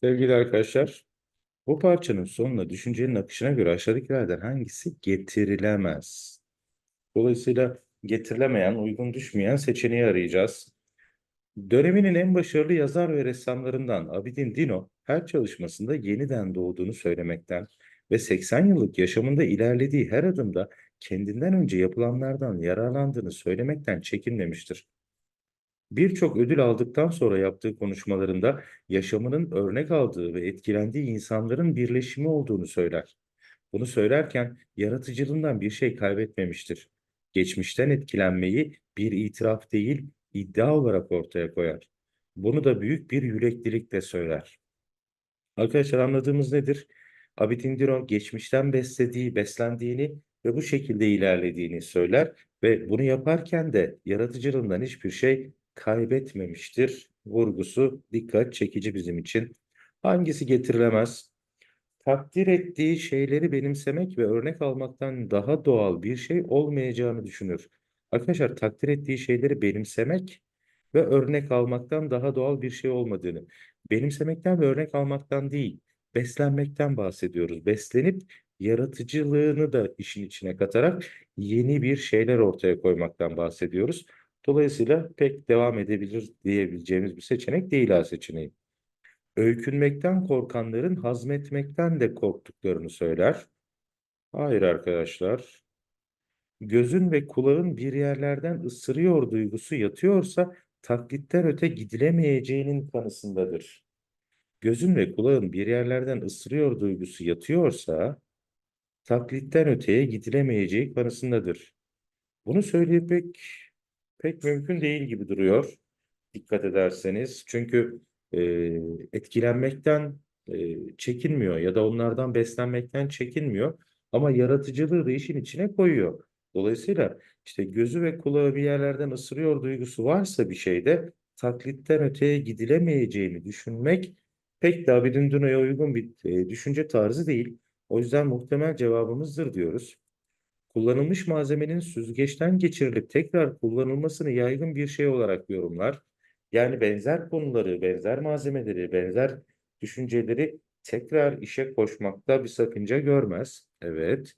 Sevgili arkadaşlar, bu parçanın sonuna düşüncenin akışına göre aşağıdakilerden hangisi getirilemez? Dolayısıyla getirilemeyen, uygun düşmeyen seçeneği arayacağız. Döneminin en başarılı yazar ve ressamlarından Abidin Dino, her çalışmasında yeniden doğduğunu söylemekten ve 80 yıllık yaşamında ilerlediği her adımda kendinden önce yapılanlardan yararlandığını söylemekten çekinmemiştir. Birçok ödül aldıktan sonra yaptığı konuşmalarında yaşamının örnek aldığı ve etkilendiği insanların birleşimi olduğunu söyler. Bunu söylerken yaratıcılığından bir şey kaybetmemiştir. Geçmişten etkilenmeyi bir itiraf değil, iddia olarak ortaya koyar. Bunu da büyük bir yüreklilikle söyler. Arkadaşlar anladığımız nedir? Abidin Dino geçmişten beslediği, beslendiğini ve bu şekilde ilerlediğini söyler ve bunu yaparken de yaratıcılığından hiçbir şey kaybetmemiştir. Vurgusu dikkat çekici bizim için. Hangisi getirilemez? Takdir ettiği şeyleri benimsemek ve örnek almaktan daha doğal bir şey olmayacağını düşünür. Arkadaşlar takdir ettiği şeyleri benimsemek ve örnek almaktan daha doğal bir şey olmadığını, benimsemekten ve örnek almaktan değil, beslenmekten bahsediyoruz. Beslenip yaratıcılığını da işin içine katarak yeni bir şeyler ortaya koymaktan bahsediyoruz. Dolayısıyla pek devam edebilir diyebileceğimiz bir seçenek değil A seçeneği. Öykünmekten korkanların hazmetmekten de korktuklarını söyler. Hayır arkadaşlar. Gözün ve kulağın bir yerlerden ısırıyor duygusu yatıyorsa taklitten öte gidilemeyeceğinin kanısındadır. Gözün ve kulağın bir yerlerden ısırıyor duygusu yatıyorsa taklitten öteye gidilemeyeceği kanısındadır. Bunu söylemek pek mümkün değil gibi duruyor. Dikkat ederseniz. Çünkü e, etkilenmekten e, çekinmiyor ya da onlardan beslenmekten çekinmiyor. Ama yaratıcılığı da işin içine koyuyor. Dolayısıyla işte gözü ve kulağı bir yerlerden ısırıyor duygusu varsa bir şeyde taklitten öteye gidilemeyeceğini düşünmek pek de Abidin Duna'ya uygun bir e, düşünce tarzı değil. O yüzden muhtemel cevabımızdır diyoruz. Kullanılmış malzemenin süzgeçten geçirilip tekrar kullanılmasını yaygın bir şey olarak yorumlar. Yani benzer konuları, benzer malzemeleri, benzer düşünceleri tekrar işe koşmakta bir sakınca görmez. Evet.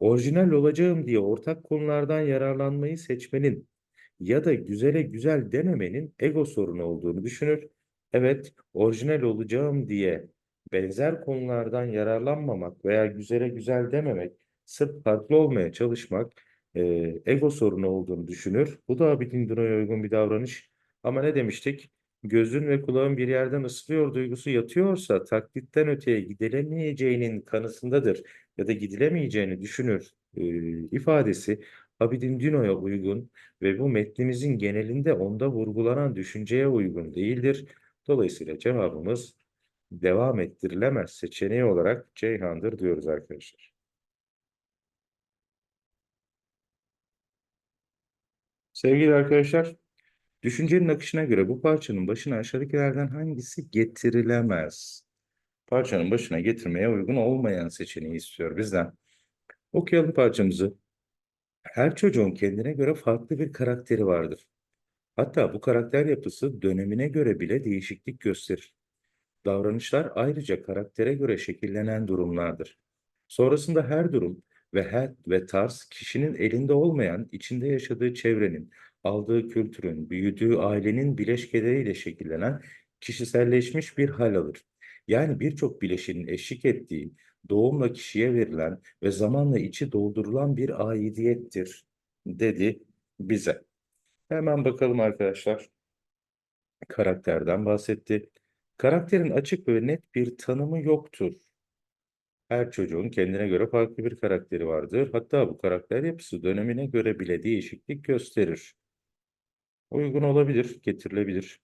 Orijinal olacağım diye ortak konulardan yararlanmayı seçmenin ya da güzele güzel dememenin ego sorunu olduğunu düşünür. Evet, orijinal olacağım diye benzer konulardan yararlanmamak veya güzele güzel dememek, sırf farklı olmaya çalışmak e, ego sorunu olduğunu düşünür. Bu da Abidin uygun bir davranış. Ama ne demiştik? Gözün ve kulağın bir yerden ısılıyor duygusu yatıyorsa taklitten öteye gidilemeyeceğinin kanısındadır ya da gidilemeyeceğini düşünür e, ifadesi Abidin Dino'ya uygun ve bu metnimizin genelinde onda vurgulanan düşünceye uygun değildir. Dolayısıyla cevabımız devam ettirilemez seçeneği olarak Ceyhan'dır diyoruz arkadaşlar. Sevgili arkadaşlar, düşüncenin akışına göre bu parçanın başına aşağıdakilerden hangisi getirilemez? Parçanın başına getirmeye uygun olmayan seçeneği istiyor bizden. Okuyalım parçamızı. Her çocuğun kendine göre farklı bir karakteri vardır. Hatta bu karakter yapısı dönemine göre bile değişiklik gösterir. Davranışlar ayrıca karaktere göre şekillenen durumlardır. Sonrasında her durum ve her ve tarz kişinin elinde olmayan, içinde yaşadığı çevrenin, aldığı kültürün, büyüdüğü ailenin bileşkeleriyle şekillenen kişiselleşmiş bir hal alır. Yani birçok bileşenin eşlik ettiği, doğumla kişiye verilen ve zamanla içi doldurulan bir aidiyettir, dedi bize. Hemen bakalım arkadaşlar. Karakterden bahsetti. Karakterin açık ve net bir tanımı yoktur. Her çocuğun kendine göre farklı bir karakteri vardır. Hatta bu karakter yapısı dönemine göre bile değişiklik gösterir. Uygun olabilir, getirilebilir.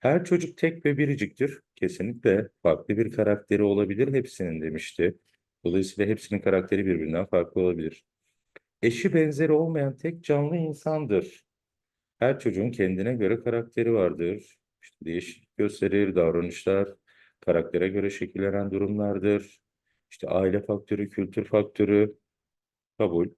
Her çocuk tek ve biriciktir. Kesinlikle farklı bir karakteri olabilir hepsinin demişti. Dolayısıyla hepsinin karakteri birbirinden farklı olabilir. Eşi benzeri olmayan tek canlı insandır. Her çocuğun kendine göre karakteri vardır. İşte değişiklik gösterir, davranışlar, karaktere göre şekillenen durumlardır. İşte aile faktörü, kültür faktörü, kabul.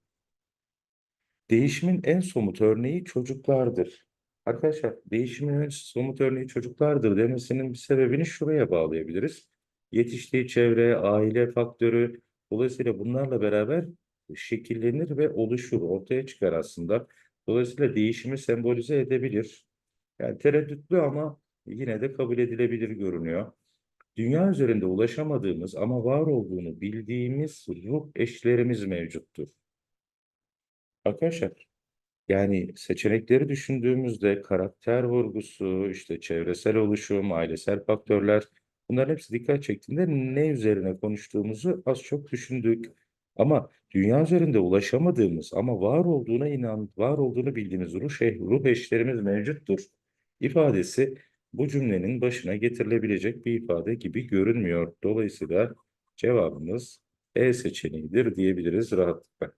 Değişimin en somut örneği çocuklardır. Arkadaşlar değişimin somut örneği çocuklardır demesinin bir sebebini şuraya bağlayabiliriz. Yetiştiği çevre, aile faktörü dolayısıyla bunlarla beraber şekillenir ve oluşur, ortaya çıkar aslında. Dolayısıyla değişimi sembolize edebilir. Yani tereddütlü ama yine de kabul edilebilir görünüyor. Dünya üzerinde ulaşamadığımız ama var olduğunu bildiğimiz ruh eşlerimiz mevcuttur. Arkadaşlar yani seçenekleri düşündüğümüzde karakter vurgusu, işte çevresel oluşum, ailesel faktörler bunların hepsi dikkat çektiğinde ne üzerine konuştuğumuzu az çok düşündük. Ama dünya üzerinde ulaşamadığımız ama var olduğuna inan, var olduğunu bildiğimiz ruh, ruh eşlerimiz mevcuttur. ifadesi bu cümlenin başına getirilebilecek bir ifade gibi görünmüyor. Dolayısıyla cevabımız E seçeneğidir diyebiliriz rahatlıkla.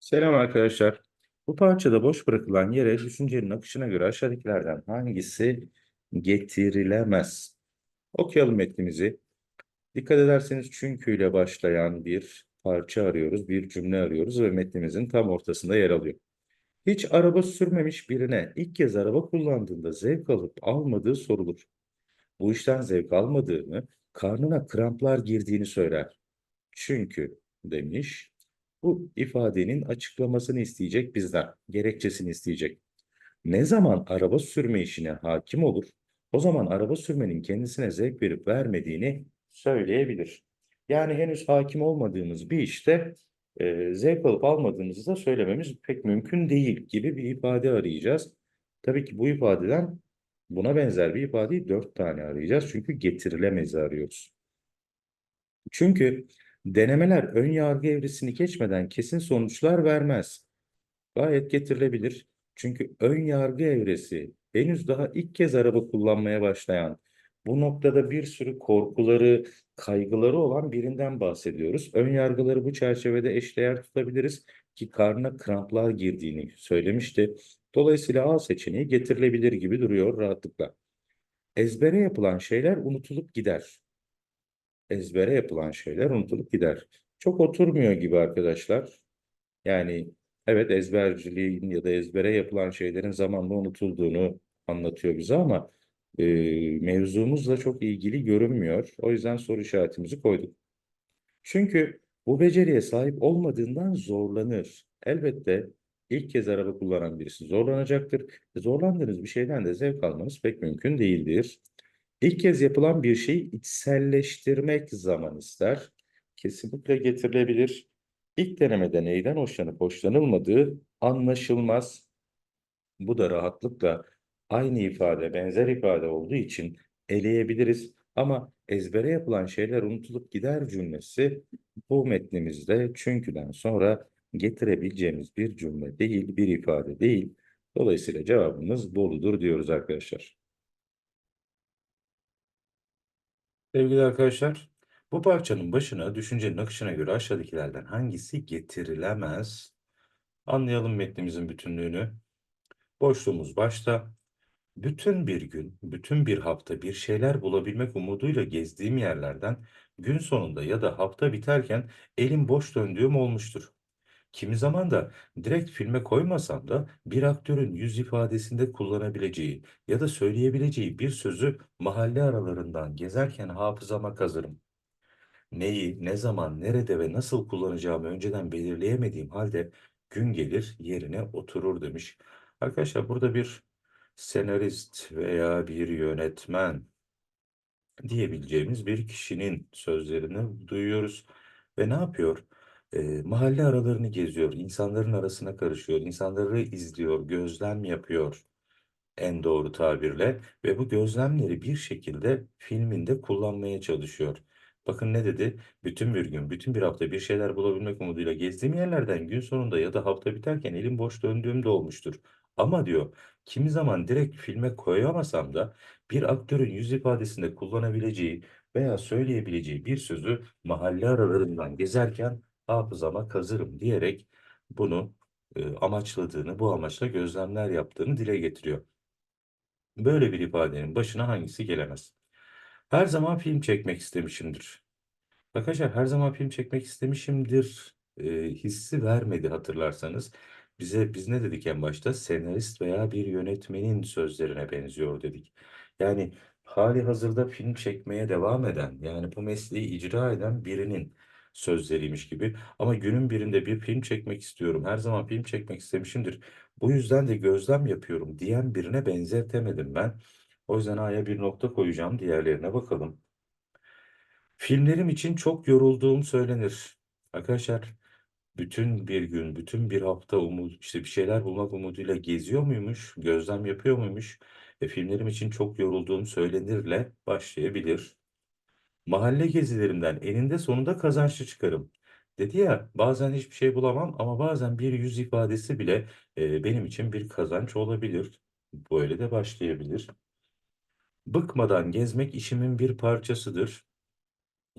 Selam arkadaşlar. Bu parçada boş bırakılan yere düşüncenin akışına göre aşağıdakilerden hangisi getirilemez? Okuyalım metnimizi. Dikkat ederseniz çünkü ile başlayan bir parça arıyoruz, bir cümle arıyoruz ve metnimizin tam ortasında yer alıyor. Hiç araba sürmemiş birine ilk kez araba kullandığında zevk alıp almadığı sorulur. Bu işten zevk almadığını, karnına kramplar girdiğini söyler. Çünkü demiş, bu ifadenin açıklamasını isteyecek bizden, gerekçesini isteyecek. Ne zaman araba sürme işine hakim olur, o zaman araba sürmenin kendisine zevk verip vermediğini söyleyebilir. Yani henüz hakim olmadığımız bir işte e, zevk alıp almadığımızı da söylememiz pek mümkün değil gibi bir ifade arayacağız. Tabii ki bu ifadeden buna benzer bir ifadeyi dört tane arayacağız. Çünkü getirilemezi arıyoruz. Çünkü denemeler ön yargı evresini geçmeden kesin sonuçlar vermez. Gayet getirilebilir. Çünkü ön yargı evresi henüz daha ilk kez araba kullanmaya başlayan, bu noktada bir sürü korkuları, kaygıları olan birinden bahsediyoruz. Ön yargıları bu çerçevede eşdeğer tutabiliriz ki karnına kramplar girdiğini söylemişti. Dolayısıyla A seçeneği getirilebilir gibi duruyor rahatlıkla. Ezbere yapılan şeyler unutulup gider. Ezbere yapılan şeyler unutulup gider. Çok oturmuyor gibi arkadaşlar. Yani evet ezberciliğin ya da ezbere yapılan şeylerin zamanla unutulduğunu anlatıyor bize ama e, mevzumuzla çok ilgili görünmüyor. O yüzden soru işaretimizi koyduk. Çünkü bu beceriye sahip olmadığından zorlanır. Elbette ilk kez araba kullanan birisi zorlanacaktır. Zorlandığınız bir şeyden de zevk almanız pek mümkün değildir. İlk kez yapılan bir şeyi içselleştirmek zaman ister. Kesinlikle getirilebilir. İlk denemede neyden hoşlanıp hoşlanılmadığı anlaşılmaz. Bu da rahatlıkla aynı ifade, benzer ifade olduğu için eleyebiliriz. Ama ezbere yapılan şeyler unutulup gider cümlesi bu metnimizde çünküden sonra getirebileceğimiz bir cümle değil, bir ifade değil. Dolayısıyla cevabımız Bolu'dur diyoruz arkadaşlar. Sevgili arkadaşlar, bu parçanın başına düşüncenin akışına göre aşağıdakilerden hangisi getirilemez? Anlayalım metnimizin bütünlüğünü. Boşluğumuz başta. Bütün bir gün, bütün bir hafta bir şeyler bulabilmek umuduyla gezdiğim yerlerden gün sonunda ya da hafta biterken elim boş döndüğüm olmuştur. Kimi zaman da direkt filme koymasam da bir aktörün yüz ifadesinde kullanabileceği ya da söyleyebileceği bir sözü mahalle aralarından gezerken hafızama kazırım. Neyi, ne zaman, nerede ve nasıl kullanacağımı önceden belirleyemediğim halde gün gelir yerine oturur demiş. Arkadaşlar burada bir senarist veya bir yönetmen diyebileceğimiz bir kişinin sözlerini duyuyoruz. Ve ne yapıyor? E, mahalle aralarını geziyor, insanların arasına karışıyor, insanları izliyor, gözlem yapıyor en doğru tabirle ve bu gözlemleri bir şekilde filminde kullanmaya çalışıyor. Bakın ne dedi? Bütün bir gün, bütün bir hafta bir şeyler bulabilmek umuduyla gezdiğim yerlerden gün sonunda ya da hafta biterken elim boş döndüğüm de olmuştur. Ama diyor, kimi zaman direkt filme koyamasam da bir aktörün yüz ifadesinde kullanabileceği veya söyleyebileceği bir sözü mahalle aralarından gezerken hafızama kazırım diyerek bunu e, amaçladığını, bu amaçla gözlemler yaptığını dile getiriyor. Böyle bir ifadenin başına hangisi gelemez? Her zaman film çekmek istemişimdir. Arkadaşlar her zaman film çekmek istemişimdir e, hissi vermedi hatırlarsanız. Bize biz ne dedik en başta? Senarist veya bir yönetmenin sözlerine benziyor dedik. Yani hali hazırda film çekmeye devam eden, yani bu mesleği icra eden birinin sözleriymiş gibi. Ama günün birinde bir film çekmek istiyorum, her zaman film çekmek istemişimdir. Bu yüzden de gözlem yapıyorum diyen birine benzetemedim ben. O yüzden A'ya bir nokta koyacağım, diğerlerine bakalım. Filmlerim için çok yorulduğum söylenir. Arkadaşlar bütün bir gün, bütün bir hafta umut, işte bir şeyler bulmak umuduyla geziyor muymuş, gözlem yapıyor muymuş? E, filmlerim için çok yorulduğum söylenirle başlayabilir. Mahalle gezilerimden eninde sonunda kazançlı çıkarım. Dedi ya bazen hiçbir şey bulamam ama bazen bir yüz ifadesi bile e, benim için bir kazanç olabilir. Böyle de başlayabilir. Bıkmadan gezmek işimin bir parçasıdır.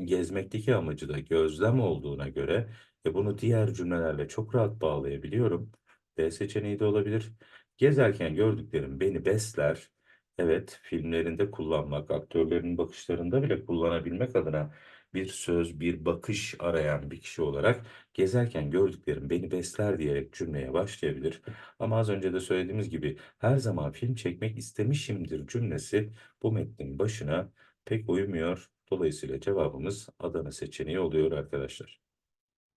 Gezmekteki amacı da gözlem olduğuna göre ve bunu diğer cümlelerle çok rahat bağlayabiliyorum. B seçeneği de olabilir. Gezerken gördüklerim beni besler. Evet, filmlerinde kullanmak, aktörlerin bakışlarında bile kullanabilmek adına bir söz, bir bakış arayan bir kişi olarak gezerken gördüklerim beni besler diyerek cümleye başlayabilir. Ama az önce de söylediğimiz gibi her zaman film çekmek istemişimdir cümlesi bu metnin başına pek uymuyor. Dolayısıyla cevabımız Adana seçeneği oluyor arkadaşlar.